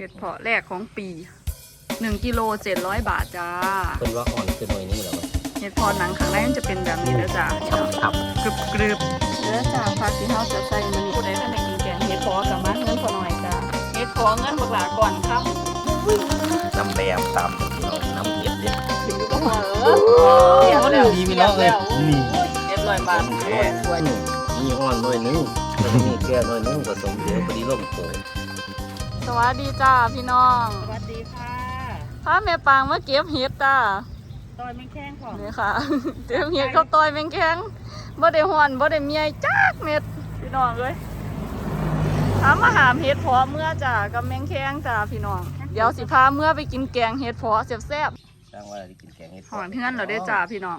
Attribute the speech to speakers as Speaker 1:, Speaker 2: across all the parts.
Speaker 1: เห็ดเพาะแรกของปีหนึ่งกิโลเจ็ดร้อยบาทจ้า
Speaker 2: เพิ่นว่าอ่อนคือหน่วยนี้เหรอวะ
Speaker 1: เห็ดเพาะหนังข้างในมันจะเป็นแบบนี้นะจ้า
Speaker 2: ครับครับ
Speaker 1: กรึบกรึบเด้อจ้าผักที่เราจะใส่มันผู้ใดท่านใดกินแกงเห็ดเพาะกับมาเงินพอหน่อยจ้าเห็ดเพาะเงินบักหลาก่อนครับ
Speaker 2: น้ำแบบตามพี่น้องน้ำเย็ดเด็ด
Speaker 1: ถึงก็พอเออเรียบแล้ว
Speaker 2: ดีพี่น้องเลย
Speaker 1: นี่
Speaker 2: นี่
Speaker 1: เรียบร้อยบาท
Speaker 2: แค่นี่อ่อนหน่วยหนึงแล้วก็มีแก่หน่วยหนึงผสมเดียวพอดีร่มโขง
Speaker 1: สวัสดีจ้าพี่น้อง
Speaker 3: สวัสดีค่ะ
Speaker 1: พาแม่ปางมาเก็บเห็ดจ้า
Speaker 3: ตอยไม่แข้งของ
Speaker 1: นี่ค่ะเก็บเห็ดข้าวต้อยแมงแข็งบ่ได้หอนบ่ได้เมียจักเม็ดพี่น้องเอ้ยถามมาหามเห็ดเพาะเมื่อจ้ากับแมงแข็งจ้าพี่น้อง เดี๋ยวสิพาเมื่อไปกินแกงเห็ดเพาะแซ่บ
Speaker 2: สร้างว่าได้กินแกงเห็ด
Speaker 1: ๆหอนเพื่อนเราได้อจ้าพี่น้อง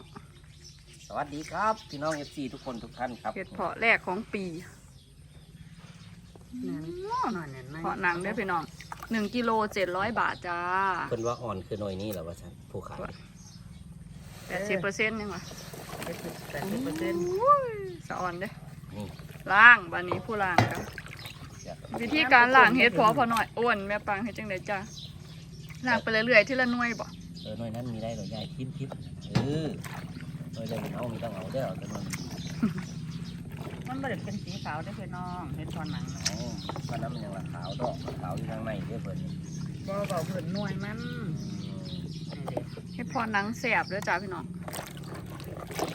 Speaker 2: สวัสดีครับ พี่น้องเอฟซีทุกคนทุกท่านครับ
Speaker 1: เห็ดเพาะแรกของปี
Speaker 3: หน่อย เนี่ย
Speaker 1: เพาะหนังได้อพี่น้องหนึ่งกิโลเจ็ดร้อยบาทจ้า
Speaker 2: เพิ่นว่าอ่อนคือหน่วยนี้เหรอวะฉันผู้ขาย
Speaker 1: แปดสิบเปอร์เซ็นต์ยังวะ
Speaker 3: แปดสิบเปอร์เซ็นต์
Speaker 1: สะออนเด้อ
Speaker 2: นี่
Speaker 1: ล้างบันนี้ผู้ล้างครับ
Speaker 2: อยาก
Speaker 1: วิธีการล้างเห็ดเพาะพอหน่อยอ้วนแม่ปังเฮ็ดจังไดจ้าล้างไปเรื่อยๆทีละหน่วยบ่
Speaker 2: เออหน่วยนั้นมีได้หน่วยใหญ่ทิมทิมเออหน่วยใหญ่เอามีต้องเอาได้อเอาแต่มัน
Speaker 3: มันไม่ได้เป็นสีขาวได้อพี่น้องเห็นตอนหนัง
Speaker 2: อ๋อมันนั้นมันยังละขาวดอกขาวอยู่ข้างในเด้อเพิ่น
Speaker 3: บ่เบาเผื่อนหน่วยมัน
Speaker 2: อืม
Speaker 3: นี่เด็ก
Speaker 1: เฮ็ดเพอหนังแสบเด้อจ้าพี่น้อง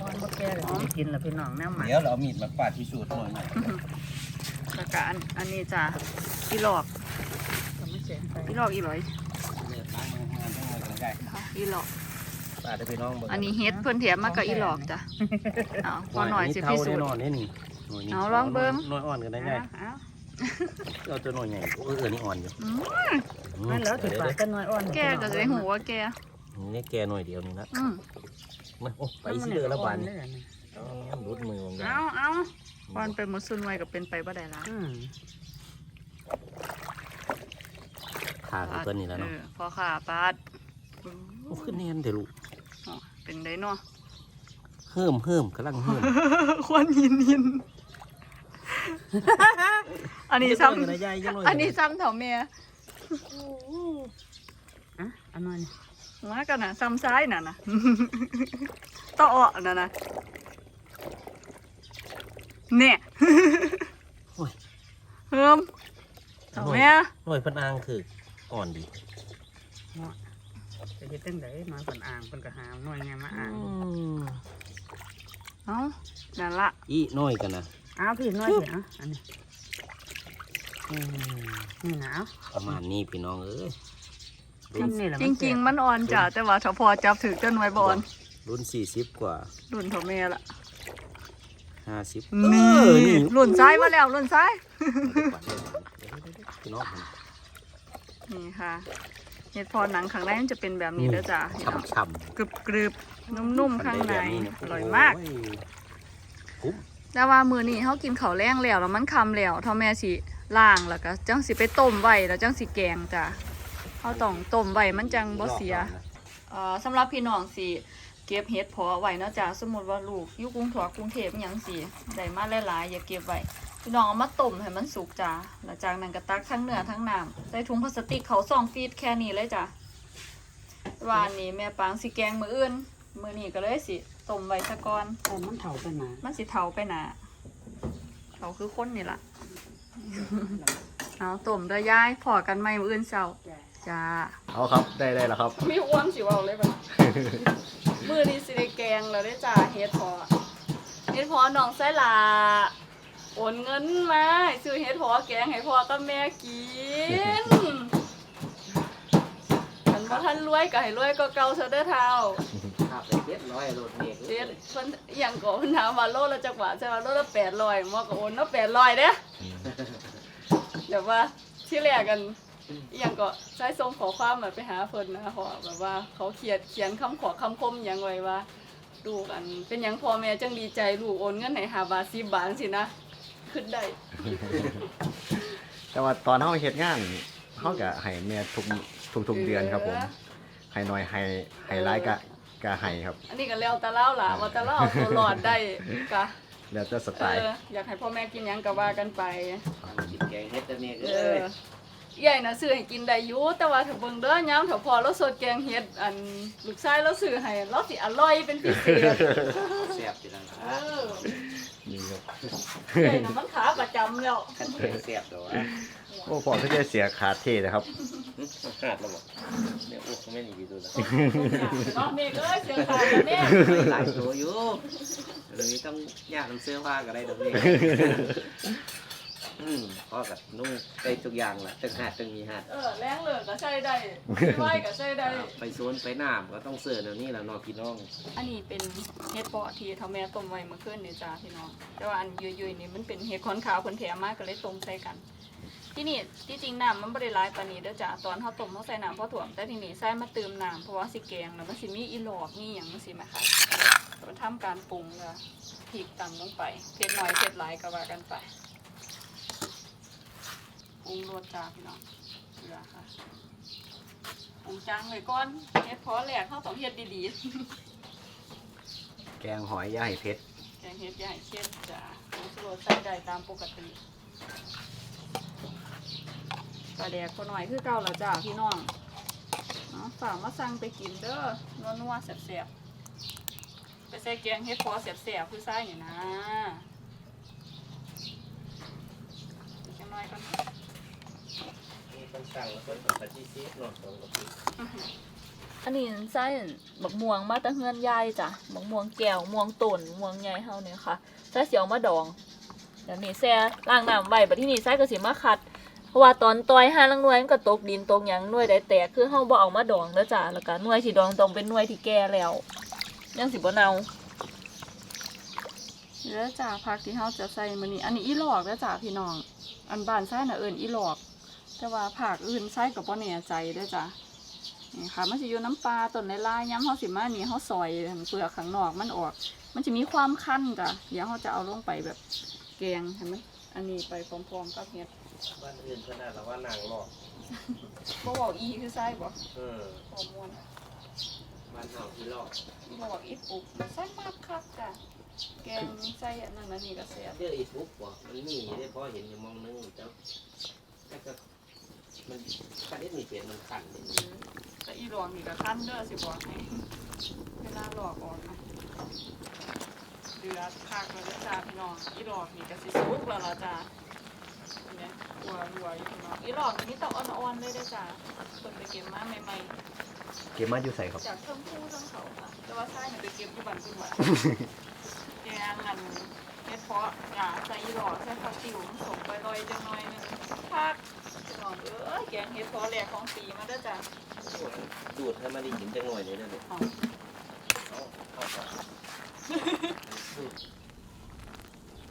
Speaker 3: ตอนบ่แก่เลยสิกินแล้วพี่น้องแนวหมัก
Speaker 2: เดี๋ยวเราเอามีดมาปาดที่สูตรหน่อยหน่อย
Speaker 1: แล้วก็อันอันนี้จ้าอีหลอก
Speaker 3: ก็ไม่เสียไป
Speaker 1: อีหลอกอีหลอย
Speaker 2: เลือดล้างมือทำงานทั้งวันกันได้
Speaker 1: ค่ะอีหลอก
Speaker 2: ปาดให้พี่น้องเบิ่ง
Speaker 1: อันนี้เฮ็ดเพิ่นแถมมากับอีหลอกจ้ะเอาพอหน่อยสิพิสูจน์
Speaker 2: แน่นอนนี่นี่ หน่วยนี้
Speaker 1: เอาลองเบิ่ง
Speaker 2: หน่วยอ่อนกันได้ไง
Speaker 3: เอ้า
Speaker 2: เอาตัวหน่วยใหญ่โอ้เออนี่อ่อนอยู่
Speaker 1: อืม
Speaker 2: อืม
Speaker 3: นั่นแล้วถือปากกันหน่อยอ่อน
Speaker 1: แกก็จะได้หูว่าแก
Speaker 2: นี่แกหน่วยเดียวนี่นะ
Speaker 1: อืม
Speaker 2: มาโอ้ไปสิเดือละบาทนี่รุดมือของ
Speaker 1: เอาเอาก่อนไปหมดซุนไว้ก็เป็นไปบ่ได้ละ
Speaker 3: อืม
Speaker 2: ขาดเพิ่นนี่แล้ว
Speaker 1: เอ
Speaker 2: เนาะ
Speaker 1: อพอขาปาด
Speaker 2: โอ้ขึ้นแน่นเด้อลูก
Speaker 1: อ๋อเป็นไดเนาะ
Speaker 2: เฮิ่มเฮิ่มกำลังเฮิ่ม
Speaker 1: ควนหินหิน อันนี้ซ้
Speaker 2: จะเบิ่งกันนะยายจังหน่อยำ
Speaker 1: อันนี้ซ้ำเถ่าเมีย
Speaker 3: อะเอันนั้น
Speaker 1: มากันนะซ้ำซ้ายน่ะนะต่ออะน่ะนะเนี่ย
Speaker 2: โอ้ย
Speaker 1: เฮิมเถ่าเมีย
Speaker 2: หน่วยเพิ่นอ้างคืออ่อนดี
Speaker 3: จะเฮ็ดจังไดน้อยเพิ่นอ่างเพิ่นก็หาหน่วยไงมาอ่าง
Speaker 1: เอ้านั่นละ
Speaker 2: อีหน่อยกันนะ
Speaker 3: อ้าวพี่หน่อยสิเอะอันนี้
Speaker 2: อืม
Speaker 3: นี่นะเอ้า
Speaker 2: ประมาณนี้พี่น้องเอ้ย
Speaker 3: กินนี่แหละ
Speaker 1: จริง ๆ มันอ่อนจ้ะแต่ว่าถ้าพอจับถือจนไว้บอล
Speaker 2: รุ่นสี่สิบกว่า
Speaker 1: รุ่นเถ่าเมียละ
Speaker 2: ห้าสิบ
Speaker 1: นี่
Speaker 2: เออนี่
Speaker 1: รุ่นซ้ายมาแล้วรุ่นซ้าย
Speaker 2: พี่น้อง
Speaker 1: นี่ค่ะเห็ดพอหนังข้างในมันจะเป็นแบบนี้เด้อจ้ะพี่น้อง
Speaker 2: ช่ำๆ
Speaker 1: กรึบกรึบนุ่มๆข้างในอร่อยมาก
Speaker 2: โอ้ย
Speaker 1: แต่ว่ามือนี้เขากินข้าวแรงแล้วแล้วมันคำแล้วเท่าแม่สิล้างแล้วก็จังสิไปต้มไว้แล้วจังสิแกงจ้ะเขาต้องต้มไว้มันจังบ่เสียเอ่อสำหรับพี่น้องสิเก็บเห็ดพอไว้เนาะจ้ะสมมติว่าลูกอยู่กรุงเทพกรุงเทพอิหยังสิได้มาหลายๆอย่าเก็บไว้พี่น้องเอามาต้มให้มันสุกจ้ะหลังจากนั้นก็ตักทั้งเนื้อทั้งน้ำใส่ถุงพลาสติกเขาซองฟีดแค่นี้เลยจ้ะวันนี้แม่ปางสิแกงมืออื่น มื้อนี้ก็เลยสิต้มไว้ซะก่อน
Speaker 3: แต่มันเฒ่าไปหนา
Speaker 1: มันสิเทาไปหนาเทาคือคนนี่ล่ะเอาต้มเด้อยายพอกันไหมมื้ออื่นเช้าจ้า
Speaker 4: เอาครับได้ได้แล้วครับ
Speaker 1: มีอ้วนสิเว้าเลยบัดมื้อนี้สิได้แกงแล้วได้อจ้าเฮ็ดพอเฮ็ดพอน้องไส้ลาโอนเงินมาให้ซื้อเฮ็ดพอแกงให้พ่อกับแม่กินคันบ่ทันรวยก็ให้รวยก็เก่าซะเด้อเฒ่า
Speaker 2: ครับ เจ็ดร้อยโลดเมก
Speaker 1: เด็ดเพิ่นอหย่างก่อนเพิ่นถามว่าโลละจักบาทใช่ว่าโลละแปดร้อยมอก็โอนเนาะแปดร้อยเด้เดี๋ยวว่าที่แรกกันอหย่างก็ใช้ส่งขอความมาไปหาเพิ่นนะขอแบบว่าเขาเขียนเขียนคำขอคำคมอหย่างไว้ว่าลูกอันเป็นหยังพ่อแม่จังดีใจลูกโอนเงินให้หาบาทสิบบาทสินะขึ้นได้
Speaker 4: แต่ว่าตอนเขาเฮ็ดงานเขาก็ให้แม่ทุกทุกทุกเดือนครับผมให้น้อยให้ให้ร้ายก็ ก็ให้ครับ
Speaker 1: อันนี้ก็แล้วแต่เล่าล่ะว่าแต่เล่าเอาตัวรอดได้กะ
Speaker 4: แล้วแต่ส
Speaker 1: เอ
Speaker 4: ไตล์
Speaker 1: ออยากให้พ่อแม่กินหยังก็ว่ากันไป
Speaker 2: กินแกงเฮ็ดแต่เมก
Speaker 1: เอ
Speaker 2: เอ้
Speaker 1: อยใหญ่น่ะซื้อให้กินได้อยู่แต่ว่าถ้าเบิ่งเด้อยามถ้าพอเราสดแกงเฮ็ดอันลูกชายเราซื้อให้เราสิอร่อยเป็นพิเศษ
Speaker 2: แซ่บอยู่นั่น
Speaker 1: เอ
Speaker 2: ล่ะ
Speaker 1: อ
Speaker 4: นี่ครับ
Speaker 1: ใหญ่น่ะมันขาประจำแล้ว
Speaker 2: กันเสียแซ่บตัว
Speaker 4: โอ้พอก็จะเสียขาดเท่นะครับ
Speaker 2: ขาดแล้วบ่เนี่ยโอ้ไม่มีกี่ตัวแล้ว
Speaker 1: เนาะเมฆเอ้ยเสียขาดแล้วเนี่ย
Speaker 2: หลายตัวอยู่เดี๋ยวนี้ต้องยากทำเสื้อผ้าก็ได้ดอกนี้ อืมพ่อกับนุ่งได้ทุกอย่างแหละตึงหาดตึงมีหาด
Speaker 1: เออแรงเหลือก็ใช้ได้ไหวก็ใช้ได้
Speaker 2: ไปสวนไปน้ำก็ต้องเสื้อแนวนี้แหละเนอพี่น้อง
Speaker 1: อันนี้เป็นเห็ดเปาะที่เท่าแม่ต้มไว้เมื่อคืนนี่จ้าพี่น้อง แต่ว่าอันยุยๆนี่มันเป็นเห็ดขอนขาวเพิ่นแถมมาก็เลยต้มใส่กัน ที่นี่ที่จริงน้ำมันบ่ได้หลายปานนี้เด้อจ้าตอนเฮาต้มเฮาใส่น้ำพอถ่วมแต่ทีนี้ใส่มาเติมน้ำเพราะว่าสิแกงแล้วมันสิมีอีหลอกมีหยังจังซี่แหมคะมันทำการปรุงแล้วพริกตำลงไปเผ็ดน้อยเผ็ดหลายก็ว่ากันไป ปรุงรสจ้าพี่น้องเกลือค่ะปรุงจางไว้ก่อนเฮ็ดพอแหลกเฮาต้องเฮ็ดดีๆ
Speaker 4: แกงหอยย่าให้เพชร
Speaker 1: แกงเห็ดใหญ่เช่นจ้ะผงชูรสใส่ได้ตามปกติปลาแดกก็หน่อยคือเก่าแล้วจ้าพี่น้องเนาะฝากมาสั่งไปกินเด้อนัวนัวๆแสบๆไปใส่แกงเห็ดพอแสบๆคือใส่นี่นะอีกจังน้อยก่อน
Speaker 2: มีคนสั่งแล้วคนปฏิเสธนาะตรงกับพี่
Speaker 1: อันนี้ใส่บักม่วงมาแตะเฮือนยายจ้ะบักม่วงแก้วม่วงต้นม่วงใหญ่เฮาเนี่ยค่ะใส่เสียวมาดองเดี๋ยวนี้แซ่ล้างน้ำไว้บัดที่นี่ใส่ก็สิมาขัดเพราะว่าตอนต่อยห้าลังน่วยมันก็ตกดินตกหยังน่วยได้แตกคือเฮาบ่เอามาดองเด้อจ้ะแล้วก็น่วยที่ดองต้องเป็นน่วยที่แก่แล้วยังสิบ่เน่าเด้อจ้ะผักที่เฮาจะใส่มื้อนี้ อันนี้อีหลอกเด้อจ้ะพี่น้อง อันบ้านใส่น่ะเอิ้นอีหลอก แต่ว่าผักอื่นใส่ก็บ่แน่ใจเด้อจ้ะนี่ค่ะ มันสิอยู่น้ำปลาต้นลายๆยามเฮาสิมานี่เฮาซอยเปลือกข้างนอกมันออก มันจะมีความคั้นจ้ะเดี๋ยวเฮาจะเอาลงไปแบบแกงเห็นไหมอันนี้ไปพร้อมๆกับเห็ด
Speaker 2: บ้านอื่นขนาดเราว่านางหลอก
Speaker 1: บ่บอกอีคือไส้บ่
Speaker 2: เออ
Speaker 1: ฮอร์โมน
Speaker 2: บ้านเฮาที่หลอก
Speaker 1: บ่บอกอีปุกไส้มากคักจ้ะแกงไส้อันนั้นอันนี้ก็แซ่บ
Speaker 2: เจออีปุ๊บบ่มันมีได้พอเห็นอยู่มองนึงเจ้าแต่ก็ มันคันนี้มีเปลี่ยนมันขันนี่
Speaker 1: แต่อีหลวงนี่ก็คั้นเด้อสิบอกให้เวลาหลอกออกนะเดือดคักแล้วเด้อจ้าพี่น้องอีหลอกนี่ก็สิสุกแล้วล่ะจ้าเห็นไหมหัวรัวอยู่พี่น้องอีหลอกนี่ต้องอ่อนๆเลยเด้อจ้าเพิ่นไปเก็บมาใหม่ๆ
Speaker 4: เก็บมาอยู่ใส่ครับ
Speaker 1: จากเพิ่มผู้ทั้งเขาค่ะแต่ว่าใช่หนูไปเก็บที่บ้านคุณหวัดแกงอันเม็ดเพาะหยาใส่หลอดใส่ผักติ๋วส่งไปลอยจังหน่อยหนึงพักจะ นอนเออแกงเฮ็ดเพาะแหลกของปีมาเด้อจ้ะ
Speaker 2: ดูดให้มันได้กินจังหน่อยนี่เด้อเด้อ
Speaker 1: เอา
Speaker 2: เอาเอาก่อน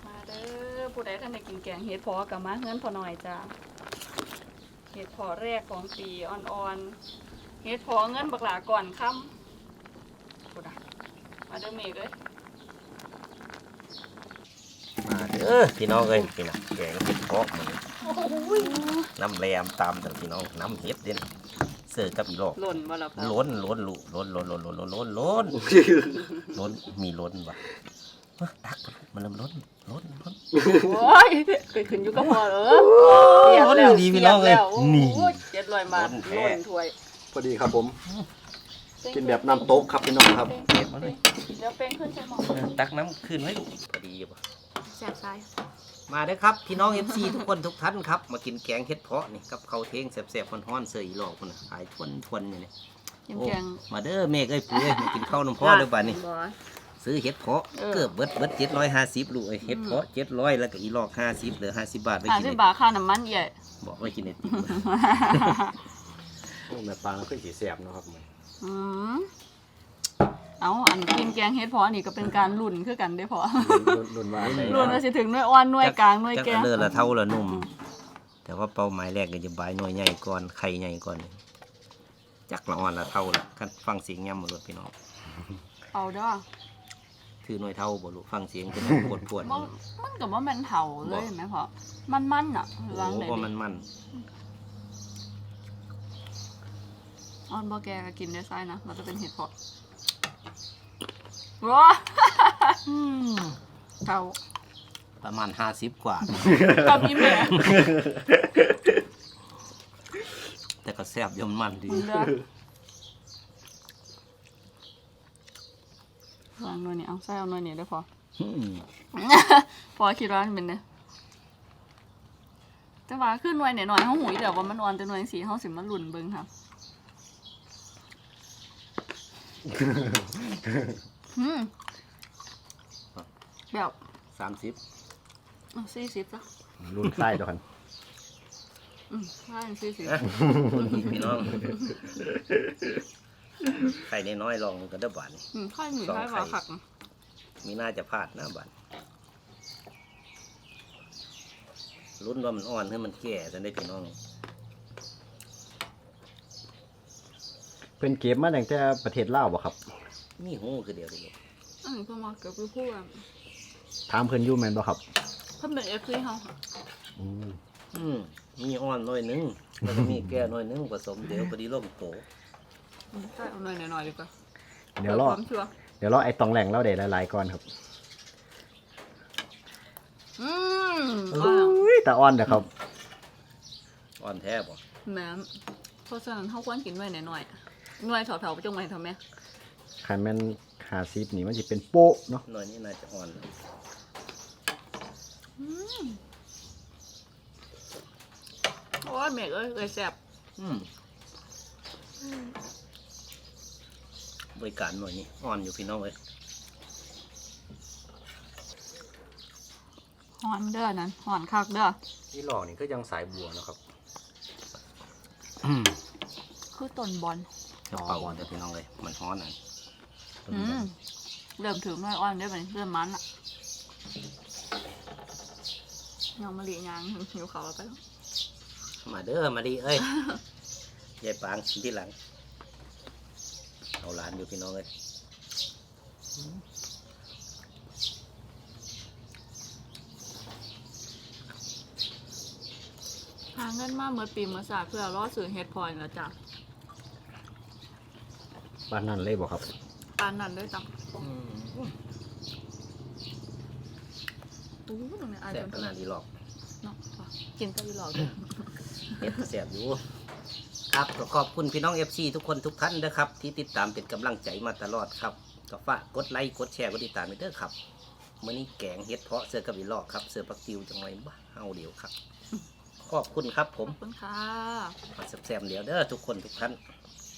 Speaker 1: มาเด้อผู้ใดท่านได้กินแกงเฮ็ดเพาะกับมาเฮือนพอหน่อยจ้ะเฮ็ดเพาะแรกของปีอ่อนๆเฮ็ดเพาะเงินบักหลาก่อนค่ำผู้ใดมาเด้อเมฆเอ้ย
Speaker 2: มาเด้อพี่น้องเอ้ยพี่น้องแกงเห็ดเพาะมัน
Speaker 1: โอ้ย
Speaker 2: น้ำแรมตามแต่พี่น้องน้ำเห็ดเด่นเสิร์ฟกับอีหลอก
Speaker 1: หล่นมาแล้วพ่อ
Speaker 2: ล้นล้นลุล้นล้นล้นล้นล้นล้นล้นล้นมีล้นบ่เอ้อตักมันเริ่มล้นล้นล้น
Speaker 1: โอ้ยไปขึ้นอยู่กับพ่อเออเสียบแล้ว
Speaker 2: ดีพี่น้องเอ้ย
Speaker 1: สีบแล้วโนี่โอ้ยเจ็ดร้อยบาท
Speaker 2: ล้นแท้
Speaker 1: ล้นถ้วย
Speaker 4: พอดีครับผม กินแบบน้ำโต๊ะครับพี่น้องครับ
Speaker 1: เก็บมาเลยเดี๋ยวเป็นขึ้นใส่หม้อ
Speaker 2: ตักน้ำขึ้นไว้ลูกพอดีป่ะ
Speaker 1: แซ่บไส้
Speaker 2: มาเด้อครับ พี่น้อง FC ทุกคนทุกท่านครับ มากินแกงเห็ดเพาะนี่กับข้าวเทงแซ่บๆฮ้อนๆเสยอีหลอกพุ่นน่ะขายทวนทวนๆอยู่นี่
Speaker 1: ยัง
Speaker 2: โอ้
Speaker 1: แกง
Speaker 2: มาเด้อเมฆเอ้ยปุ๋ยเอ้ยมากินข้าวน้ำพ่อเด้อบัดนี้
Speaker 1: บ่
Speaker 2: ซื้อเห็ดเพาะ
Speaker 1: เออ
Speaker 2: เกือบเบิดเบิดเจ็ดร้อยห้าสิบลูกเอ้ยเห็ดเพาะเจ็ดร้อยแล้วก็อีหลอกห้าสิบเหลือห้าสิบบาทไป
Speaker 1: ห้า
Speaker 2: กิน
Speaker 1: สิบ
Speaker 2: ไอ้
Speaker 1: บาทค่าน้ำมันเอี่ย
Speaker 2: บอกไว้กินไอติม
Speaker 4: โอ้แม่ปลาเราขึ้นสีแสบเนาะครับมัน
Speaker 1: อืม เอาอันกินแกงเฮ็ดเพอนี่ก็เป็นการลุ่นคือกันได้อพอ
Speaker 4: รุ่นรุ่นว่าอะไร
Speaker 1: ลุ่นว่าสิถึงหน่วยอ่อนหน่วยกลางหน่วย
Speaker 2: จัก
Speaker 1: แก
Speaker 2: อั
Speaker 1: ง
Speaker 2: นเลือละเท่าละนุ่ม แต่ว่าเป้าหมายแรกก็จะบายหน่วยใหญ่ก่อนไข่ใหญ่ก่อนจักละอ่อนละเท่าละกันฟังเสียงย่ำมาลดพี่น้อง
Speaker 1: เอาเด้อ
Speaker 2: คือหน่วยเท่าบ่ลูกฟังเสียงเป็นปวดปวด
Speaker 1: บ่มันก็บ่แม่นเฒ่าเลยเห็นไหมพอมันๆน่ะ
Speaker 2: โอ้
Speaker 1: วางได้
Speaker 2: ว่า
Speaker 1: ดี
Speaker 2: มันมัน
Speaker 1: อ่อนบ่แกก็กินได้ไส้นะเราจะเป็นเห็ดเพาะ ว้าเก่า
Speaker 2: ประมาณห้าสิบกว่า
Speaker 1: กับอีแม่
Speaker 2: แต่ก็แซ่บยมมันดี
Speaker 1: เด้อวางหน่อยนี่เอาใส่เอาหน่อยนี่ได้อพอ
Speaker 2: อืม
Speaker 1: พอคิดว่ามันเป็นเนี่ยแต่ว่าขึ้นหน่วยหน่อยๆเฮาหูยเดี๋ยวว่ามันอ่อนแต่หน่วยสีเฮาสิมาลุ่นเบิ่งค่ะ อืมแบบ
Speaker 2: สามสิบ
Speaker 1: สี่สิบจ้ะ
Speaker 4: รุ่นไส้ตัวกัน
Speaker 1: อืมใช่สี่สิบ
Speaker 2: พี่น้องไข่น้อยๆลองก็ได้บาน
Speaker 1: อืมค่อยหนีค่อย
Speaker 2: สองไข่
Speaker 1: ว่าขัก
Speaker 2: มีน่าจะพลาดหน้าบานลุ้นว่ามันอ่อนหรือมันแก่จะได้พี่น้อง
Speaker 4: เพิ่นเก็บมาตั้งแต่ประเทศลาวบ่ครับ
Speaker 2: มีหูคือเดียวเดียว
Speaker 1: อันนี้เพิ่นมาเกือบไปพูดว่า
Speaker 4: ถามเพิ่นอยู่แม่นบ่ครับ
Speaker 1: เพิ่นเป็นเอฟซีเฮาค่ะ
Speaker 4: อืม
Speaker 2: อืมมีอ่อนหน้อยหนึงแล้วก็มีแก่หน้อยหนึงผสมเดี๋ยวพอดีล่มโต
Speaker 1: อืมใช่เอาหน่อยหน่อยๆดีกว่า
Speaker 4: เดี๋ยวรอ
Speaker 1: ความชัวร์
Speaker 4: เดี๋ยวรอไอ้ตองแหล่งเราได้หลายๆก่อนครับ
Speaker 1: อืม
Speaker 4: อุ้ยตาอ่อนเด้อครับ
Speaker 2: อ่อนแท้บ่
Speaker 1: แม่นเพราะฉะนั้นเฮาควรกินหน่อยหน่อยๆหน่วยเถาๆไปจงไว้ทำแม่
Speaker 4: คันแม่น50นี่มันสิเป็นโป๊ะเนาะ
Speaker 2: หน่อยนี้น่าจะอ่อน
Speaker 1: โอ้ยแม่เอ้ยเอ้ยแซ่บ
Speaker 2: อืมบริการหน่อยนี่อ่อนอยู่พี่น้องเลย
Speaker 1: หอนเด้อนั้นหอนคักเด้อ
Speaker 4: นี่หลอกนี่ก็ยังสายบัวเนาะครับ
Speaker 1: คือต้นบอล
Speaker 2: จะเป่าอ่อนแต่พี่น้องเลยมันฮ้อนอะ
Speaker 1: อืมเริ่มถึงหน่วยอ่อนได้ไหมเริ่มมันอะยังมาเลียยางหิวเขาวแล้วไปแล้ว
Speaker 2: มาเด้อมาดีเอ้ยยายปางที่หลัง เอาหลานอยู่พี่น้องเลย
Speaker 1: หาเงินมาเมื่อปีเมื่อศาสตร์เพื่อรอซื้อเฮดพอยต์แล้วจ้ะ
Speaker 4: บ้านนั่นเลยบ่ครับ
Speaker 1: ปานนั้นด้วยจ้ะอู้ตรงนี้อาย
Speaker 2: แซ่
Speaker 1: จ
Speaker 2: บ
Speaker 1: น
Speaker 2: ขนาดนี้หรอก
Speaker 1: เนาะว่ะกินตะลีหลอกเลย
Speaker 2: เฮ็ดแซ่บอยู่ ครับก็ขอบคุณพี่น้อง FC ทุกคนทุกท่านนะครับ ที่ติดตามเป็นกำลังใจมาตลอดครับก็ฝากกดไลค์กดแชร์กดติดตามไปเด้อครับมื้อนี้แกงเฮ็ดเพาะเสือกับอีลอกครับ เสือปักติวจังไรบ้าเอาเดี๋ยวครับ ขอบคุณครับผม
Speaker 1: ขอบคุณค่ะ
Speaker 2: มาแซ่บๆเดี๋ยวเด้อทุกคนทุกท่าน
Speaker 1: ค